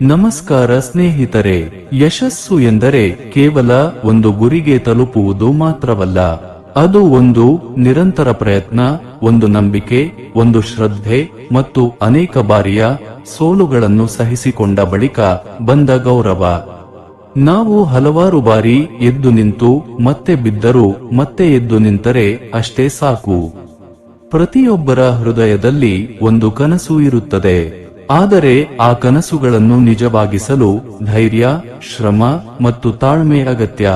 ನಮಸ್ಕಾರ ಸ್ನೇಹಿತರೆ, ಯಶಸ್ಸು ಎಂದರೆ ಕೇವಲ ಒಂದು ಗುರಿಗೆ ತಲುಪುವುದು ಮಾತ್ರವಲ್ಲ. ಅದು ಒಂದು ನಿರಂತರ ಪ್ರಯತ್ನ, ಒಂದು ನಂಬಿಕೆ, ಒಂದು ಶ್ರದ್ಧೆ ಮತ್ತು ಅನೇಕ ಬಾರಿಯ ಸೋಲುಗಳನ್ನು ಸಹಿಸಿಕೊಂಡ ಬಳಿಕ ಬಂದ ಗೌರವ. ನಾವು ಹಲವಾರು ಬಾರಿ ಎದ್ದು ನಿಂತು, ಮತ್ತೆ ಬಿದ್ದರೂ, ಮತ್ತೆ ಎದ್ದು ನಿಂತರೆ ಅಷ್ಟೇ ಸಾಕು. ಪ್ರತಿಯೊಬ್ಬರ ಹೃದಯದಲ್ಲಿ ಒಂದು ಕನಸು ಇರುತ್ತದೆ. ಆದರೆ ಆ ಕನಸುಗಳನ್ನು ನಿಜವಾಗಿಸಲು ಧೈರ್ಯ, ಶ್ರಮ ಮತ್ತು ತಾಳ್ಮೆ ಅಗತ್ಯ.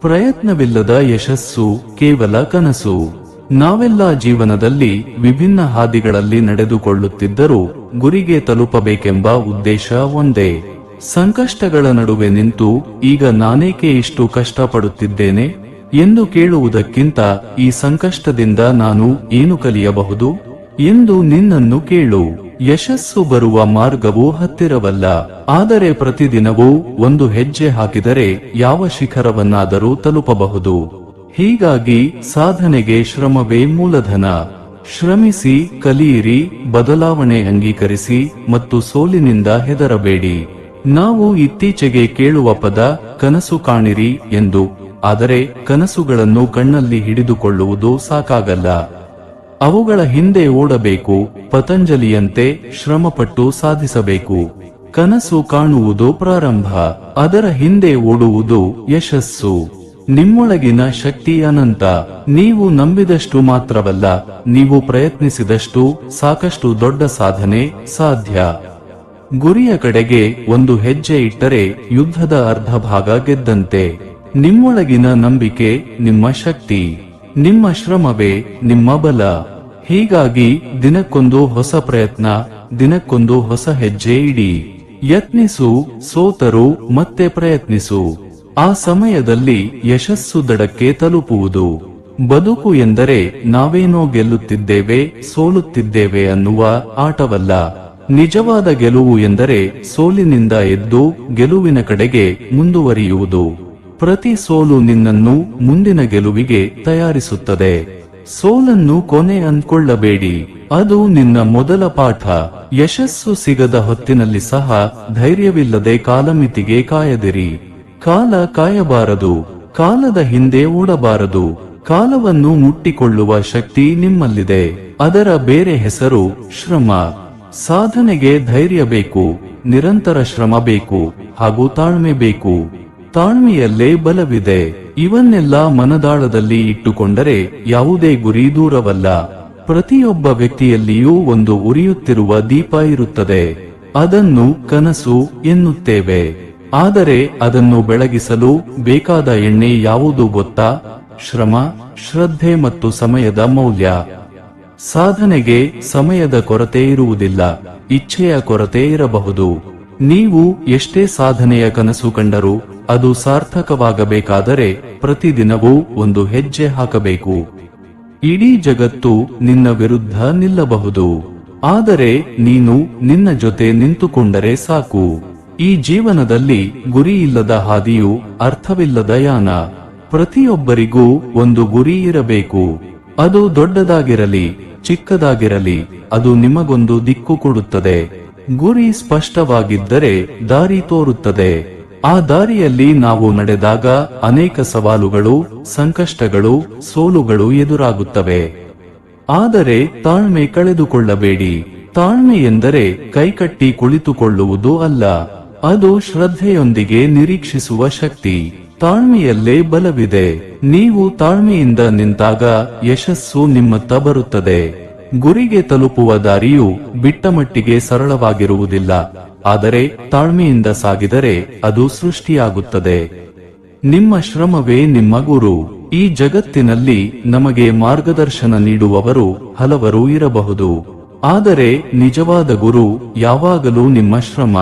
ಪ್ರಯತ್ನವಿಲ್ಲದ ಯಶಸ್ಸು ಕೇವಲ ಕನಸು. ನಾವೆಲ್ಲ ಜೀವನದಲ್ಲಿ ವಿಭಿನ್ನ ಹಾದಿಗಳಲ್ಲಿ ನಡೆದುಕೊಳ್ಳುತ್ತಿದ್ದರೂ ಗುರಿಗೆ ತಲುಪಬೇಕೆಂಬ ಉದ್ದೇಶ ಒಂದೇ. ಸಂಕಷ್ಟಗಳ ನಡುವೆ ನಿಂತು ಈಗ ನಾನೇಕೆ ಇಷ್ಟು ಕಷ್ಟಪಡುತ್ತಿದ್ದೇನೆ? ಎಂದು ಕೇಳುವುದಕ್ಕಿಂತ ಈ ಸಂಕಷ್ಟದಿಂದ ನಾನು ಏನು ಕಲಿಯಬಹುದು? ಎಂದು ನಿನ್ನನ್ನು ಕೇಳು. ಯಶಸ್ಸು ಬರುವ ಮಾರ್ಗವು ಹತ್ತಿರವಲ್ಲ. ಆದರೆ ಪ್ರತಿದಿನವೂ ಒಂದು ಹೆಜ್ಜೆ ಹಾಕಿದರೆ ಯಾವ ಶಿಖರವನ್ನಾದರೂ ತಲುಪಬಹುದು. ಹೀಗಾಗಿ ಸಾಧನೆಗೆ ಶ್ರಮವೇ ಮೂಲಧನ. ಶ್ರಮಿಸಿ, ಕಲಿಯಿರಿ, ಬದಲಾವಣೆ ಅಂಗೀಕರಿಸಿ ಮತ್ತು ಸೋಲಿನಿಂದ ಹೆದರಬೇಡಿ. ನಾವು ಇತ್ತೀಚೆಗೆ ಕೇಳುವ ಪದ, ಕನಸು ಕಾಣಿರಿ ಎಂದು. ಆದರೆ ಕನಸುಗಳನ್ನು ಕಣ್ಣಲ್ಲಿ ಹಿಡಿದುಕೊಳ್ಳುವುದು ಸಾಕಾಗಲ್ಲ. ಅವುಗಳ ಹಿಂದೆ ಓಡಬೇಕು, ಪತಂಜಲಿಯಂತೆ ಶ್ರಮಪಟ್ಟು ಸಾಧಿಸಬೇಕು. ಕನಸು ಕಾಣುವುದು ಪ್ರಾರಂಭ, ಅದರ ಹಿಂದೆ ಓಡುವುದು ಯಶಸ್ಸು. ನಿಮ್ಮೊಳಗಿನ ಶಕ್ತಿ ಅನಂತ, ನೀವು ನಂಬಿದಷ್ಟು ಮಾತ್ರವಲ್ಲ, ನೀವು ಪ್ರಯತ್ನಿಸಿದಷ್ಟು ಸಾಕಷ್ಟು ದೊಡ್ಡ ಸಾಧನೆ ಸಾಧ್ಯ. ಗುರಿಯ ಕಡೆಗೆ ಒಂದು ಹೆಜ್ಜೆ ಇಟ್ಟರೆ ಯುದ್ಧದ ಅರ್ಧ ಭಾಗ ಗೆದ್ದಂತೆ. ನಿಮ್ಮೊಳಗಿನ ನಂಬಿಕೆ, ನಿಮ್ಮ ಶಕ್ತಿ. ನಿಮ್ಮ ಶ್ರಮವೇ ನಿಮ್ಮ ಬಲ. ಹೀಗಾಗಿ ದಿನಕ್ಕೊಂದು ಹೊಸ ಪ್ರಯತ್ನ, ದಿನಕ್ಕೊಂದು ಹೊಸ ಹೆಜ್ಜೆ ಇಡಿ. ಯತ್ನಿಸು, ಸೋತರು, ಮತ್ತೆ ಪ್ರಯತ್ನಿಸು. ಆ ಸಮಯದಲ್ಲಿ ಯಶಸ್ಸು ದಡಕ್ಕೆ ತಲುಪುವುದು. ಬದುಕು ಎಂದರೆ ನಾವೇನೋ ಗೆಲ್ಲುತ್ತಿದ್ದೇವೆ, ಸೋಲುತ್ತಿದ್ದೇವೆ ಅನ್ನುವ ಆಟವಲ್ಲ. ನಿಜವಾದ ಗೆಲುವು ಎಂದರೆ ಸೋಲಿನಿಂದ ಎದ್ದು ಗೆಲುವಿನ ಕಡೆಗೆ ಮುಂದುವರಿಯುವುದು. ಪ್ರತಿ ಸೋಲು ನಿನ್ನನ್ನು ಮುಂದಿನ ಗೆಲುವಿಗೆ ತಯಾರಿಸುತ್ತದೆ. ಸೋಲನ್ನು ಕೊನೆ ಅಂದ್ಕೊಳ್ಳಬೇಡಿ. ಅದು ನಿನ್ನ ಮೊದಲ ಪಾಠ. ಯಶಸ್ಸು ಸಿಗದ ಹೊತ್ತಿನಲ್ಲಿ ಸಹ ಧೈರ್ಯವಿಲ್ಲದೆ ಕಾಲಮಿತಿಗೆ ಕಾಯದಿರಿ. ಕಾಲ ಕಾಯಬಾರದು. ಕಾಲದ ಹಿಂದೆ ಓಡಬಾರದು. ಕಾಲವನ್ನು ಮುಟ್ಟಿಕೊಳ್ಳುವ ಶಕ್ತಿ ನಿಮ್ಮಲ್ಲಿದೆ. ಅದರ ಬೇರೆ ಹೆಸರು ಶ್ರಮ. ಸಾಧನೆಗೆ ಧೈರ್ಯ ಬೇಕು. ನಿರಂತರ ಶ್ರಮ ಬೇಕು. ಹಾಗೂ ತಾಳ್ಮೆ ಬೇಕು. ತಾಳ್ಮೆಯಲ್ಲೇ ಬಲವಿದೆ. ಇವನ್ನೆಲ್ಲ ಮನದಾಳದಲ್ಲಿ ಇಟ್ಟುಕೊಂಡರೆ ಯಾವುದೇ ಗುರಿ ದೂರವಲ್ಲ. ಪ್ರತಿಯೊಬ್ಬ ವ್ಯಕ್ತಿಯಲ್ಲಿಯೂ ಒಂದು ಉರಿಯುತ್ತಿರುವ ದೀಪ ಇರುತ್ತದೆ. ಅದನ್ನು ಕನಸು ಎನ್ನುತ್ತೇವೆ. ಆದರೆ ಅದನ್ನು ಬೆಳಗಿಸಲು ಬೇಕಾದ ಎಣ್ಣೆ ಯಾವುದು ಗೊತ್ತಾ? ಶ್ರಮ, ಶ್ರದ್ಧೆ ಮತ್ತು ಸಮಯದ ಮೌಲ್ಯ. ಸಾಧನೆಗೆ ಸಮಯದ ಕೊರತೆ ಇರುವುದಿಲ್ಲ. ಇಚ್ಛೆಯ ಕೊರತೆ ಇರಬಹುದು. ನೀವು ಎಷ್ಟೇ ಸಾಧನೆಯ ಕನಸು ಕಂಡರೂ ಅದು ಸಾರ್ಥಕವಾಗಬೇಕಾದರೆ ಪ್ರತಿದಿನವೂ ಒಂದು ಹೆಜ್ಜೆ ಹಾಕಬೇಕು. ಇಡೀ ಜಗತ್ತು ನಿನ್ನ ವಿರುದ್ಧ ನಿಲ್ಲಬಹುದು. ಆದರೆ ನೀನು ನಿನ್ನ ಜೊತೆ ನಿಂತುಕೊಂಡರೆ ಸಾಕು. ಈ ಜೀವನದಲ್ಲಿ ಗುರಿ ಇಲ್ಲದ ಹಾದಿಯು ಅರ್ಥವಿಲ್ಲದ ಯಾನ. ಪ್ರತಿಯೊಬ್ಬರಿಗೂ ಒಂದು ಗುರಿ ಇರಬೇಕು. ಅದು ದೊಡ್ಡದಾಗಿರಲಿ, ಚಿಕ್ಕದಾಗಿರಲಿ, ಅದು ನಿಮಗೊಂದು ದಿಕ್ಕು ಕೊಡುತ್ತದೆ. ಗುರಿ ಸ್ಪಷ್ಟವಾಗಿದ್ದರೆ ದಾರಿ ತೋರುತ್ತದೆ. ಆ ದಾರಿಯಲ್ಲಿ ನಾವು ನಡೆದಾಗ ಅನೇಕ ಸವಾಲುಗಳು, ಸಂಕಷ್ಟಗಳು, ಸೋಲುಗಳು ಎದುರಾಗುತ್ತವೆ. ಆದರೆ ತಾಳ್ಮೆ ಕಳೆದುಕೊಳ್ಳಬೇಡಿ. ತಾಳ್ಮೆ ಎಂದರೆ ಕೈಕಟ್ಟಿ ಕುಳಿತುಕೊಳ್ಳುವುದು ಅಲ್ಲ. ಅದು ಶ್ರದ್ಧೆಯೊಂದಿಗೆ ನಿರೀಕ್ಷಿಸುವ ಶಕ್ತಿ. ತಾಳ್ಮೆಯಲ್ಲೇ ಬಲವಿದೆ. ನೀವು ತಾಳ್ಮೆಯಿಂದ ನಿಂತಾಗ ಯಶಸ್ಸು ನಿಮ್ಮತ್ತ ಬರುತ್ತದೆ. ಗುರಿಗೆ ತಲುಪುವ ದಾರಿಯು ಬಿಟ್ಟಮಟ್ಟಿಗೆ ಸರಳವಾಗಿರುವುದಿಲ್ಲ. ಆದರೆ ತಾಳ್ಮೆಯಿಂದ ಸಾಗಿದರೆ ಅದು ಸೃಷ್ಟಿಯಾಗುತ್ತದೆ. ನಿಮ್ಮ ಶ್ರಮವೇ ನಿಮ್ಮ ಗುರು. ಈ ಜಗತ್ತಿನಲ್ಲಿ ನಮಗೆ ಮಾರ್ಗದರ್ಶನ ನೀಡುವವರು ಹಲವರು ಇರಬಹುದು. ಆದರೆ ನಿಜವಾದ ಗುರು ಯಾವಾಗಲೂ ನಿಮ್ಮ ಶ್ರಮ.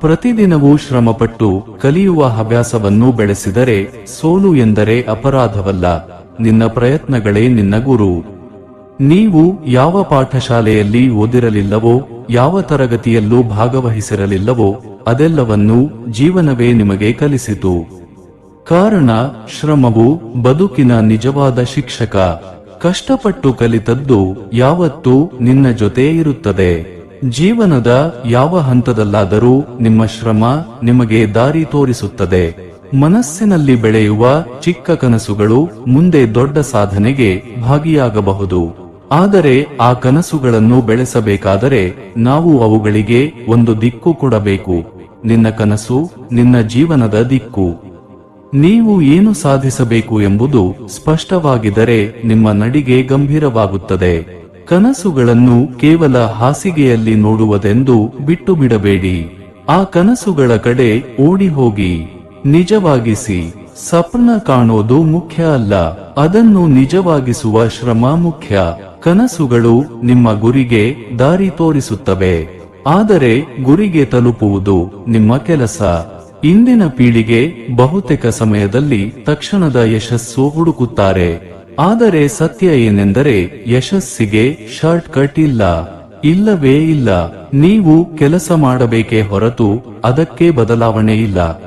ಪ್ರತಿದಿನವೂ ಶ್ರಮಪಟ್ಟು ಕಲಿಯುವ ಹವ್ಯಾಸವನ್ನು ಬೆಳೆಸಿದರೆ ಸೋಲು ಎಂದರೆ ಅಪರಾಧವಲ್ಲ. ನಿನ್ನ ಪ್ರಯತ್ನಗಳೇ ನಿನ್ನ ಗುರು. ನೀವು ಯಾವ ಪಾಠಶಾಲೆಯಲ್ಲಿ ಓದಿರಲಿಲ್ಲವೋ, ಯಾವ ತರಗತಿಯಲ್ಲೂ ಭಾಗವಹಿಸಿರಲಿಲ್ಲವೋ, ಅದೆಲ್ಲವನ್ನೂ ಜೀವನವೇ ನಿಮಗೆ ಕಲಿಸಿತು. ಕಾರಣ, ಶ್ರಮವು ಬದುಕಿನ ನಿಜವಾದ ಶಿಕ್ಷಕ. ಕಷ್ಟಪಟ್ಟು ಕಲಿತದ್ದು ಯಾವತ್ತೂ ನಿನ್ನ ಜೊತೆ ಇರುತ್ತದೆ. ಜೀವನದ ಯಾವ ಹಂತದಲ್ಲಾದರೂ ನಿಮ್ಮ ಶ್ರಮ ನಿಮಗೆ ದಾರಿ ತೋರಿಸುತ್ತದೆ. ಮನಸ್ಸಿನಲ್ಲಿ ಬೆಳೆಯುವ ಚಿಕ್ಕ ಕನಸುಗಳು ಮುಂದೆ ದೊಡ್ಡ ಸಾಧನೆಗೆ ಭಾಗಿಯಾಗಬಹುದು. ಆದರೆ ಆ ಕನಸುಗಳನ್ನು ಬೆಳೆಸಬೇಕಾದರೆ ನಾವು ಅವುಗಳಿಗೆ ಒಂದು ದಿಕ್ಕು ಕೊಡಬೇಕು. ನಿನ್ನ ಕನಸು ನಿನ್ನ ಜೀವನದ ದಿಕ್ಕು. ನೀವು ಏನು ಸಾಧಿಸಬೇಕು ಎಂಬುದು ಸ್ಪಷ್ಟವಾಗಿದ್ದರೆ ನಿಮ್ಮ ನಡಿಗೆ ಗಂಭೀರವಾಗುತ್ತದೆ. ಕನಸುಗಳನ್ನು ಕೇವಲ ಹಾಸಿಗೆಯಲ್ಲಿ ನೋಡುವುದೆಂದು ಬಿಟ್ಟು ಬಿಡಬೇಡಿ ಆ ಕನಸುಗಳ ಕಡೆ ಓಡಿ ಹೋಗಿ. ನಿಜವಾಗಿಸಿ. ಸ್ವಪ್ನ ಕಾಣೋದು ಮುಖ್ಯ ಅಲ್ಲ. ಅದನ್ನು ನಿಜವಾಗಿಸುವ ಶ್ರಮ ಮುಖ್ಯ. ಕನಸುಗಳು ನಿಮ್ಮ ಗುರಿಗೆ ದಾರಿ ತೋರಿಸುತ್ತವೆ. ಆದರೆ ಗುರಿಗೆ ತಲುಪುವುದು ನಿಮ್ಮ ಕೆಲಸ. ಇಂದಿನ ಪೀಳಿಗೆ ಬಹುತೇಕ ಸಮಯದಲ್ಲಿ ತಕ್ಷಣದ ಯಶಸ್ಸು ಹುಡುಕುತ್ತಾರೆ. ಆದರೆ ಸತ್ಯ ಏನೆಂದರೆ ಯಶಸ್ಸಿಗೆ ಶಾರ್ಟ್ ಕಟ್ ಇಲ್ಲ. ಇಲ್ಲವೇ ಇಲ್ಲ. ನೀವು ಕೆಲಸ ಮಾಡಬೇಕೇ ಹೊರತು ಅದಕ್ಕೆ ಬದಲಾವಣೆ ಇಲ್ಲ.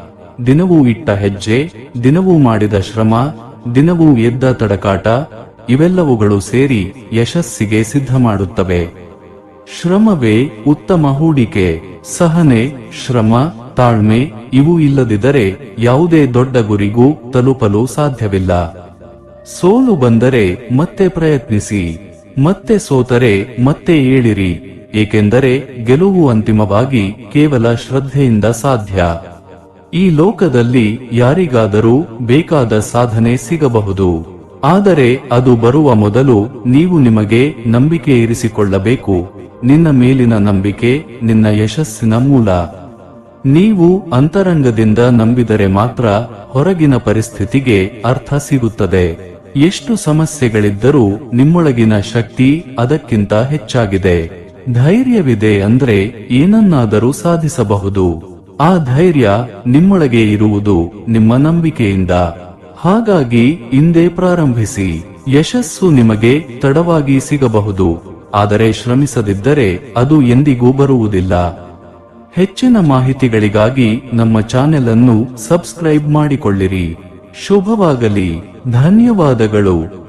ದಿನವೂ ಇಟ್ಟ ಹೆಜ್ಜೆ, ದಿನವೂ ಮಾಡಿದ ಶ್ರಮ, ದಿನವೂ ಎದ್ದ ತಡಕಾಟ, ಇವೆಲ್ಲವುಗಳು ಸೇರಿ ಯಶಸ್ಸಿಗೆ ಸಿದ್ಧ ಮಾಡುತ್ತವೆ ಶ್ರಮವೇ ಉತ್ತಮ ಹೂಡಿಕೆ, ಸಹನೆ, ಶ್ರಮ, ತಾಳ್ಮೆ ಇವು ಇಲ್ಲದಿದ್ದರೆ ಯಾವುದೇ ದೊಡ್ಡ ಗುರಿಗೂ ತಲುಪಲು ಸಾಧ್ಯವಿಲ್ಲ. ಸೋಲು ಬಂದರೆ ಮತ್ತೆ ಪ್ರಯತ್ನಿಸಿ, ಮತ್ತೆ ಸೋತರೆ ಮತ್ತೆ ಏಳಿರಿ, ಏಕೆಂದರೆ ಗೆಲುವು ಅಂತಿಮವಾಗಿ ಕೇವಲ ಶ್ರದ್ಧೆಯಿಂದ ಸಾಧ್ಯ. ಈ ಲೋಕದಲ್ಲಿ ಯಾರಿಗಾದರೂ ಬೇಕಾದ ಸಾಧನೆ ಸಿಗಬಹುದು. ಆದರೆ ಅದು ಬರುವ ಮೊದಲು ನೀವು ನಿಮಗೆ ನಂಬಿಕೆ ಇರಿಸಿಕೊಳ್ಳಬೇಕು. ನಿನ್ನ ಮೇಲಿನ ನಂಬಿಕೆ ನಿನ್ನ ಯಶಸ್ಸಿನ ಮೂಲ. ನೀವು ಅಂತರಂಗದಿಂದ ನಂಬಿದರೆ ಮಾತ್ರ ಹೊರಗಿನ ಪರಿಸ್ಥಿತಿಗೆ ಅರ್ಥ ಸಿಗುತ್ತದೆ. ಎಷ್ಟು ಸಮಸ್ಯೆಗಳಿದ್ದರೂ ನಿಮ್ಮೊಳಗಿನ ಶಕ್ತಿ ಅದಕ್ಕಿಂತ ಹೆಚ್ಚಾಗಿದೆ. ಧೈರ್ಯವಿದೆ ಅಂದ್ರೆ ಏನನ್ನಾದರೂ ಸಾಧಿಸಬಹುದು. ಆ ಧೈರ್ಯ ನಿಮ್ಮೊಳಗೆ ಇರುವುದು ನಿಮ್ಮ ನಂಬಿಕೆಯಿಂದ. ಹಾಗಾಗಿ ಇಂದೇ ಪ್ರಾರಂಭಿಸಿ, ಯಶಸ್ಸು ನಿಮಗೆ ತಡವಾಗಿ ಸಿಗಬಹುದು. ಆದರೆ ಶ್ರಮಿಸದಿದ್ದರೆ ಅದು ಎಂದಿಗೂ ಬರುವುದಿಲ್ಲ. ಹೆಚ್ಚಿನ ಮಾಹಿತಿಗಳಿಗಾಗಿ ನಮ್ಮ ಚಾನೆಲ್ ಅನ್ನು ಸಬ್ಸ್ಕ್ರೈಬ್ ಮಾಡಿಕೊಳ್ಳಿರಿ. ಶುಭವಾಗಲಿ. ಧನ್ಯವಾದಗಳು.